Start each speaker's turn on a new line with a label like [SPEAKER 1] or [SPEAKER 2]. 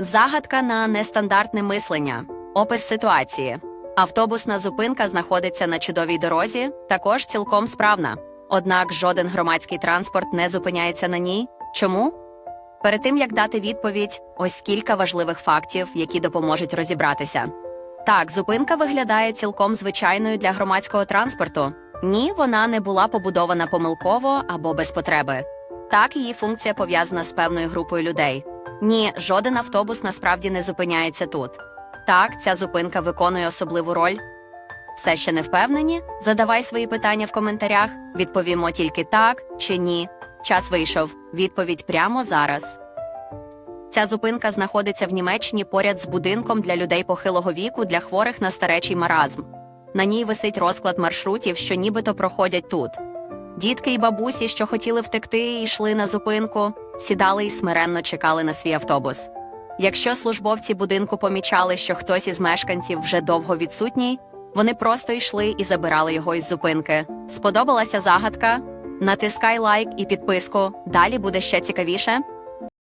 [SPEAKER 1] Загадка на нестандартне мислення. Опис ситуації. Автобусна зупинка знаходиться на чудовій дорозі, також цілком справна. Однак жоден громадський транспорт не зупиняється на ній. Чому? Перед тим як дати відповідь, ось кілька важливих фактів, які допоможуть розібратися. Так, зупинка виглядає цілком звичайною для громадського транспорту. Ні, вона не була побудована помилково або без потреби. Так, її функція пов'язана з певною групою людей. Ні, жоден автобус насправді не зупиняється тут. Так, ця зупинка виконує особливу роль. Все ще не впевнені? Задавай свої питання в коментарях. Відповімо тільки так чи ні. Час вийшов. Відповідь прямо зараз. Ця зупинка знаходиться в Німеччині поряд з будинком для людей похилого віку для хворих на старечий маразм. На ній висить розклад маршрутів, що нібито проходять тут. Дітки й бабусі, що хотіли втекти, йшли на зупинку, сідали і смиренно чекали на свій автобус. Якщо службовці будинку помічали, що хтось із мешканців вже довго відсутній, вони просто йшли і забирали його із зупинки. Сподобалася загадка? Натискай лайк і підписку. Далі буде ще цікавіше.